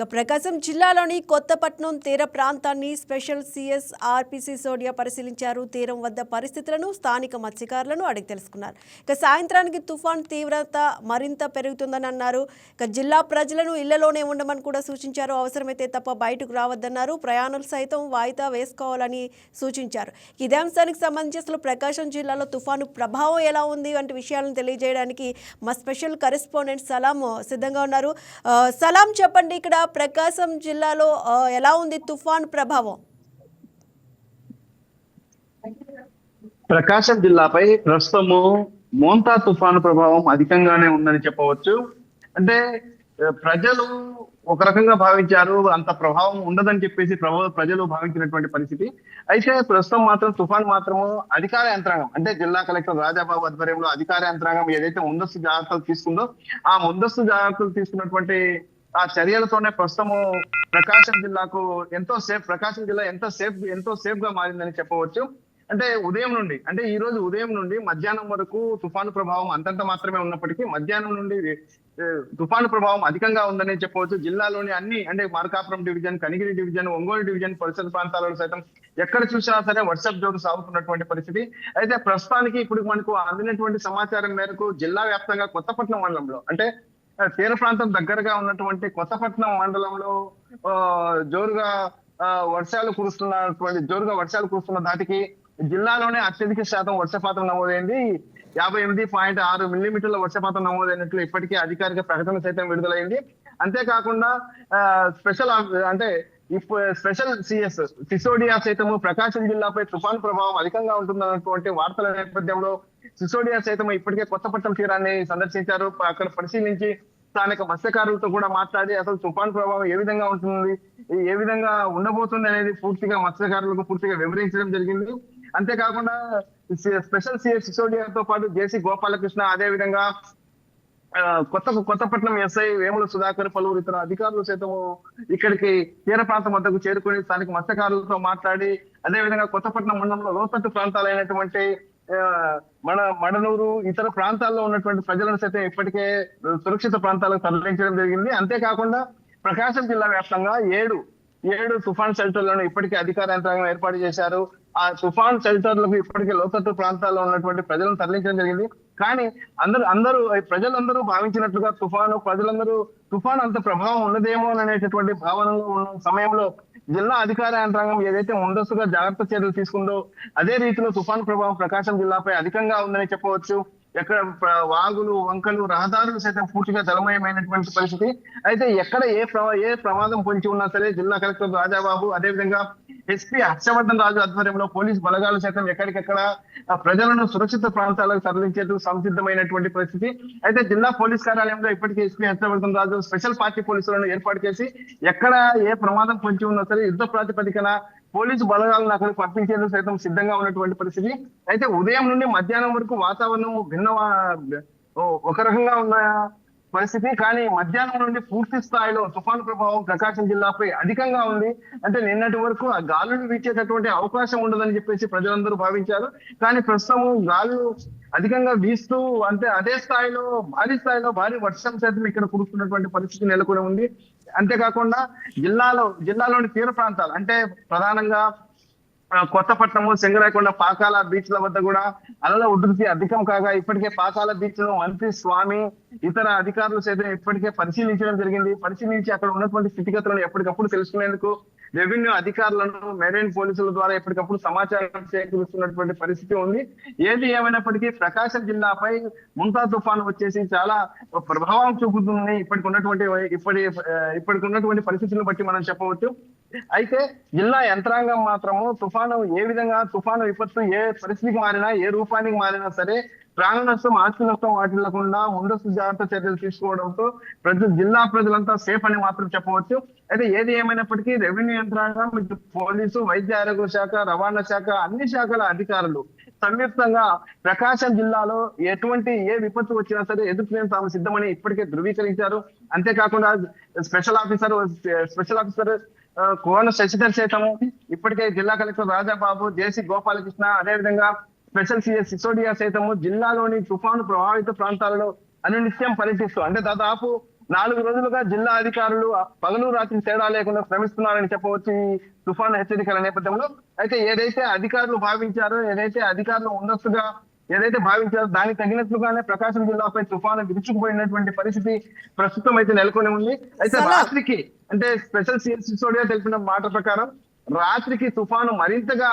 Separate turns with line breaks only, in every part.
ఇక ప్రకాశం జిల్లాలోని కొత్తపట్నం తీర ప్రాంతాన్ని స్పెషల్ సిఎస్ ఆర్పిసి సోడియా పరిశీలించారు. తీరం వద్ద పరిస్థితులను స్థానిక మత్స్యకారులను అడిగి తెలుసుకున్నారు. ఇక సాయంత్రానికి తుఫాన్ తీవ్రత మరింత పెరుగుతుందని అన్నారు. ఇక జిల్లా ప్రజలను ఇళ్ళలోనే ఉండమని కూడా సూచించారు. అవసరమైతే తప్ప బయటకు రావద్దన్నారు. ప్రయాణాలు సైతం వాయిదా వేసుకోవాలని సూచించారు. ఇదే అంశానికి సంబంధించి అసలు ప్రకాశం జిల్లాలో తుఫాను ప్రభావం ఎలా ఉంది వంటి విషయాలను తెలియజేయడానికి మా స్పెషల్ కరెస్పాండెంట్ సలాం సిద్ధంగా ఉన్నారు. సలాం చెప్పండి. ఇక్కడ ప్రకాశం జిల్లాలో ఎలా ఉంది తుఫాన్ ప్రభావం?
ప్రకాశం జిల్లాపై ప్రస్తుతము మోంతా తుఫాను ప్రభావం అధికంగానే ఉందని చెప్పవచ్చు. అంటే ప్రజలు ఒక రకంగా భావించారు అంత ప్రభావం ఉండదని చెప్పేసి ప్రజలు భావించినటువంటి పరిస్థితి. అయితే ప్రస్తుతం మాత్రం తుఫాన్ మాత్రము అధికార యంత్రాంగం అంటే జిల్లా కలెక్టర్ రాజాబాబు ఆధ్వర్యంలో అధికార యంత్రాంగం ఏదైతే ముందస్తు జాగ్రత్తలు తీసుకుందో ఆ ముందస్తు జాగ్రత్తలు తీసుకున్నటువంటి ఆ చర్యలతోనే ప్రస్తుతము ప్రకాశం జిల్లాకు ఎంతో సేఫ్ ప్రకాశం జిల్లా ఎంత సేఫ్ ఎంతో సేఫ్గా మారిందని చెప్పవచ్చు. అంటే ఉదయం నుండి అంటే ఈ రోజు ఉదయం నుండి మధ్యాహ్నం వరకు తుఫాను ప్రభావం అంతంత మాత్రమే ఉన్నప్పటికీ మధ్యాహ్నం నుండి తుఫాను ప్రభావం అధికంగా ఉందని చెప్పవచ్చు. జిల్లాలోని అన్ని అంటే Markapuram division Kanigiri division Ongole division పరిసర ప్రాంతాలలో సైతం ఎక్కడ చూసినా సరే వర్షప్ జోరు సాగుతున్నటువంటి పరిస్థితి. అయితే ప్రస్తుతానికి ఇప్పుడు మనకు అందినటువంటి సమాచారం మేరకు జిల్లా వ్యాప్తంగా కొత్తపట్నం మండలంలో అంటే తీర ప్రాంతం దగ్గరగా ఉన్నటువంటి కొత్తపట్నం మండలంలో ఆ, జోరుగా వర్షాలు కురుస్తున్నటువంటి జోరుగా వర్షాలు కురుస్తున్న దాటికి జిల్లాలోనే అత్యధిక శాతం వర్షపాతం నమోదైంది. యాభై ఎనిమిది పాయింట్ ఆరు మిల్లీమీటర్ల వర్షపాతం నమోదైనట్లు ఇప్పటికే అధికారిక ప్రకటన సైతం విడుదలైంది. అంతేకాకుండా స్పెషల్ అంటే స్పెషల్ సిఎస్ సిసోడియా సైతము ప్రకాశం జిల్లాపై తుఫాను ప్రభావం అధికంగా ఉంటుందన్నటువంటి వార్తల నేపథ్యంలో సిసోడియా సైతం ఇప్పటికే కొత్తపట్నం తీరాన్ని సందర్శించారు. అక్కడ పరిశీలించి స్థానిక మత్స్యకారులతో కూడా మాట్లాడి అసలు తుఫాన్ ప్రభావం ఏ విధంగా ఉంటుంది ఏ విధంగా ఉండబోతుంది అనేది పూర్తిగా మత్స్యకారులకు పూర్తిగా వివరించడం జరిగింది. అంతేకాకుండా సి- స్పెషల్ సిఎస్ సిసోడియాతో పాటు జేసీ గోపాలకృష్ణ అదే విధంగా కొత్త కొత్తపట్నం ఎస్ఐ వేముల సుధాకర్ పలువురు ఇతర అధికారులు సైతం ఇక్కడికి తీర ప్రాంతం వద్దకు చేరుకుని స్థానిక మత్స్యకారులతో మాట్లాడి అదే విధంగా కొత్తపట్నం మండలంలో లోతట్టు ప్రాంతాలైనటువంటి మన మడనూరు ఇతర ప్రాంతాల్లో ఉన్నటువంటి ప్రజలను సైతం ఇప్పటికే సురక్షిత ప్రాంతాలకు తరలించడం జరిగింది. అంతేకాకుండా ప్రకాశం జిల్లా వ్యాప్తంగా ఏడు ఏడు తుఫాన్ షెల్టర్లను ఇప్పటికే అధికార యంత్రాంగం ఏర్పాటు చేశారు. ఆ తుఫాన్ షెల్టర్లకు ఇప్పటికే లోతట్టు ప్రాంతాల్లో ఉన్నటువంటి ప్రజలను తరలించడం జరిగింది. కానీ అందరూ అందరూ ప్రజలందరూ భావించినట్లుగా తుఫాను ప్రజలందరూ తుఫాన్ అంత ప్రభావం ఉన్నదేమో అనేటటువంటి భావనలో ఉన్న సమయంలో జిల్లా అధికార యంత్రాంగం ఏదైతే ముందస్తుగా జాగ్రత్త చర్యలు తీసుకుందో అదే రీతిలో తుఫాన్ ప్రభావం ప్రకాశం జిల్లాపై అధికంగా ఉందని చెప్పవచ్చు. ఎక్కడ వాగులు వంకలు రహదారులు సైతం పూర్తిగా జలమయమైనటువంటి పరిస్థితి. అయితే ఎక్కడ ఏ ప్రమా ఏ ప్రమాదం పొంచి ఉన్నా సరే జిల్లా కలెక్టర్ రాజాబాబు అదేవిధంగా ఎస్పీ హర్షవర్ధన్ రాజు ఆధ్వర్యంలో పోలీస్ బలగాలు సైతం ఎక్కడికెక్కడ ప్రజలను సురక్షిత ప్రాంతాలకు తరలించేందుకు సంసిద్ధమైనటువంటి పరిస్థితి. అయితే జిల్లా పోలీస్ కార్యాలయంలో ఇప్పటికే SP Harshavardhan Raju special party పోలీసులను ఏర్పాటు చేసి ఎక్కడ ఏ ప్రమాదం పొంచి ఉన్నా సరే యుద్ధ ప్రాతిపదికన పోలీసు బలగాలను అక్కడికి పంపించేందుకు సైతం సిద్ధంగా ఉన్నటువంటి పరిస్థితి. అయితే ఉదయం నుండి మధ్యాహ్నం వరకు వాతావరణం భిన్న ఒక రకంగా ఉన్న పరిస్థితి. కానీ మధ్యాహ్నం నుండి పూర్తి స్థాయిలో తుఫాను ప్రభావం ప్రకాశం జిల్లాపై అధికంగా ఉంది. అంటే నిన్నటి వరకు ఆ గాలులు వీచేటటువంటి అవకాశం ఉండదని చెప్పేసి ప్రజలందరూ భావించారు. కానీ ప్రస్తుతం గాలులు అధికంగా వీస్తూ అంటే అదే స్థాయిలో భారీ స్థాయిలో భారీ వర్షం సైతం ఇక్కడ కురుస్తున్నటువంటి పరిస్థితి నెలకొని ఉంది. అంతేకాకుండా జిల్లాలో జిల్లాలోని తీర ప్రాంతాలు అంటే ప్రధానంగా కొత్తపట్నము సింగరాయకొండ పాకాల బీచ్ల వద్ద కూడా అలల ఉధృతి అధికం కాగా ఇప్పటికే పాకాల బీచ్లో మంత్రి స్వామి ఇతర అధికారులు సైతం ఇప్పటికే పరిశీలించడం జరిగింది. పరిశీలించి అక్కడ ఉన్నటువంటి స్థితిగతులను ఎప్పటికప్పుడు తెలుసుకునేందుకు రెవెన్యూ అధికారులను మెరైన్ పోలీసుల ద్వారా ఎప్పటికప్పుడు సమాచారం సేకరిస్తున్నటువంటి పరిస్థితి ఉంది. ఏది ఏమైనప్పటికీ ప్రకాశం జిల్లాపై ముంతా తుఫాను వచ్చేసి చాలా ప్రభావం చూపుతుంది. ఇప్పటికి ఉన్నటువంటి ఇప్పటి ఇప్పటికి ఉన్నటువంటి పరిస్థితులను బట్టి మనం చెప్పవచ్చు. అయితే జిల్లా యంత్రాంగం మాత్రము తుఫాను ఏ విధంగా తుఫాను విపత్తు ఏ పరిస్థితికి మారినా ఏ రూపానికి మారినా సరే ప్రాణ నష్టం ఆస్తి నష్టం వాటిల్లకుండా ముందస్తు జాగ్రత్త చర్యలు తీసుకోవడంతో ప్రజలు జిల్లా ప్రజలంతా సేఫ్ అని మాత్రం చెప్పవచ్చు. అయితే ఏది ఏమైనప్పటికీ రెవెన్యూ యంత్రాంగం పోలీసు వైద్య ఆరోగ్య శాఖ రవాణా శాఖ అన్ని శాఖల అధికారులు సంయుక్తంగా ప్రకాశం జిల్లాలో ఎటువంటి ఏ విపత్తు వచ్చినా సరే ఎదుర్కొనే తాము సిద్ధమని ఇప్పటికే ధృవీకరించారు. అంతేకాకుండా special officer special officer Kona Sasidhar సైతము ఇప్పటికే జిల్లా కలెక్టర్ రాజాబాబు జేసీ గోపాలకృష్ణ అదేవిధంగా స్పెషల్ సిఎస్ సిసోడియా సైతము జిల్లాలోని తుఫాను ప్రభావిత ప్రాంతాలలో అనునిత్యం పర్యటిస్తూ అంటే దాదాపు నాలుగు రోజులుగా జిల్లా అధికారులు పగలు రాత్రి తేడా లేకుండా శ్రమిస్తున్నారని చెప్పవచ్చు ఈ తుఫాను హెచ్చరికల నేపథ్యంలో అయితే ఏదైతే అధికారులు భావించారో ఏదైతే అధికారులు ముందస్తుగా ఏదైతే భావించారో దానికి తగినట్లుగానే ప్రకాశం జిల్లాపై తుఫాను విరుచుకుపోయినటువంటి పరిస్థితి ప్రస్తుతం అయితే నెలకొని ఉంది అయితే. రాత్రికి అంటే స్పెషల్ సిఎస్ సిసోడియా తెలిపిన మాట ప్రకారం రాత్రికి తుఫాను మరింతగా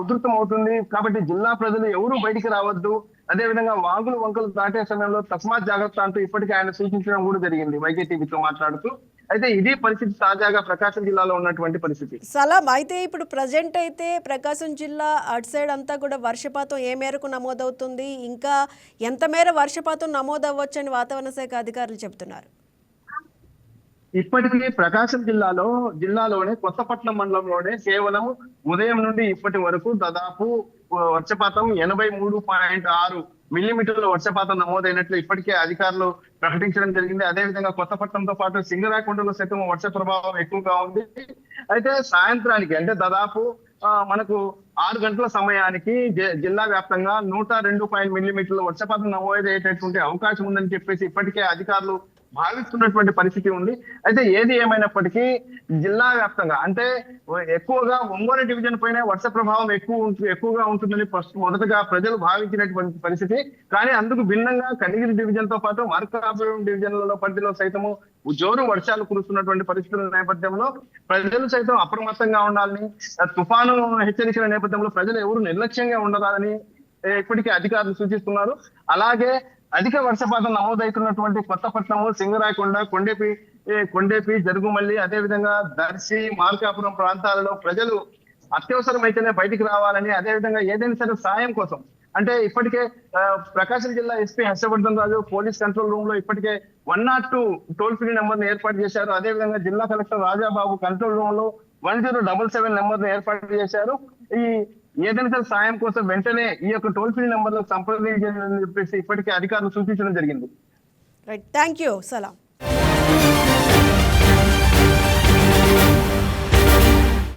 ఉధృతం అవుతుంది. కాబట్టి జిల్లా ప్రజలు ఎవరు బయటికి రావద్దు. అదే విధంగా వాగులు వంకలు దాటే సమయంలో తస్మా జాగ్రత్త అంటూ ఇప్పటికే ఆయన సూచించడం కూడా జరిగింది వైకే టీవీతో మాట్లాడుతూ. అయితే ఇదే పరిస్థితి తాజాగా ప్రకాశం జిల్లాలో ఉన్నటువంటి పరిస్థితి.
సలాం అయితే ఇప్పుడు ప్రజెంట్ అయితే ప్రకాశం జిల్లా అటు సైడ్ అంతా కూడా వర్షపాతం ఏ మేరకు నమోదవుతుంది? ఇంకా ఎంత మేర వర్షపాతం నమోదవ్వచ్చని వాతావరణ శాఖ అధికారులు చెబుతున్నారు
ఇప్పటికీ ప్రకాశం జిల్లాలో జిల్లాలోనే కొత్తపట్నం మండలంలోనే కేవలం ఉదయం నుండి ఇప్పటి వరకు దాదాపు వర్షపాతం ఎనభై మూడు పాయింట్ ఆరు మిల్లీమీటర్ల వర్షపాతం నమోదైనట్లు ఇప్పటికే అధికారులు ప్రకటించడం జరిగింది. అదే విధంగా కొత్తపట్నంతో పాటు సింగరాకుండలో సైతం వర్ష ప్రభావం ఎక్కువగా ఉంది. అయితే సాయంత్రానికి అంటే దాదాపు మనకు ఆరు గంటల సమయానికి జి- జిల్లా వ్యాప్తంగా నూట రెండు పాయింట్ మిల్లీమీటర్ల వర్షపాతం నమోదయ్యేటటువంటి అవకాశం ఉందని చెప్పేసి ఇప్పటికే అధికారులు భావిస్తున్నటువంటి పరిస్థితి ఉంది. అయితే ఏది ఏమైనప్పటికీ జిల్లా వ్యాప్తంగా అంటే ఎక్కువగా ఒంగోలు డివిజన్ పైన వర్ష ప్రభావం ఎక్కువ ఎక్కువగా ఉంటుందని మొదటగా ప్రజలు భావించినటువంటి పరిస్థితి. కానీ అందుకు భిన్నంగా కనిగిరి డివిజన్తో పాటు మార్కాపురం డివిజన్లలో పరిధిలో సైతము జోరు వర్షాలు కురుస్తున్నటువంటి పరిస్థితుల నేపథ్యంలో ప్రజలు సైతం అప్రమత్తంగా ఉండాలని తుఫాను హెచ్చరికల నేపథ్యంలో ప్రజలు ఎవరు నిర్లక్ష్యంగా ఉండరాదని ఏ, ఇప్పటికే అధికారులు సూచిస్తున్నారు. అలాగే అధిక వర్షపాతం నమోదవుతున్నటువంటి కొత్తపట్నము సింగరాయకొండ కొండేపి కొండేపి జరుగుమల్లి అదే విధంగా దర్శి మార్కాపురం ప్రాంతాలలో ప్రజలు అత్యవసరమైతేనే బయటికి రావాలని అదే విధంగా ఏదైనా సరే సాయం కోసం. అంటే ఇప్పటికే ప్రకాశం జిల్లా SP Harshavardhan Raju police control రూమ్లో ఇప్పటికే one nought two toll free నెంబర్ను ఏర్పాటు చేశారు. అదే విధంగా జిల్లా కలెక్టర్ రాజాబాబు కంట్రోల్ రూమ్లో వన్ జీరో డబల్ సెవెన్ నెంబర్ను ఏర్పాటు చేశారు. ఈ ఏదైనా సరే సాయం కోసం వెంటనే ఈ యొక్క టోల్ ఫ్రీ నెంబర్లో సంప్రదించాలని చెప్పేసి ఇప్పటికే అధికారులు సూచించడం జరిగింది.
Right thank you Salam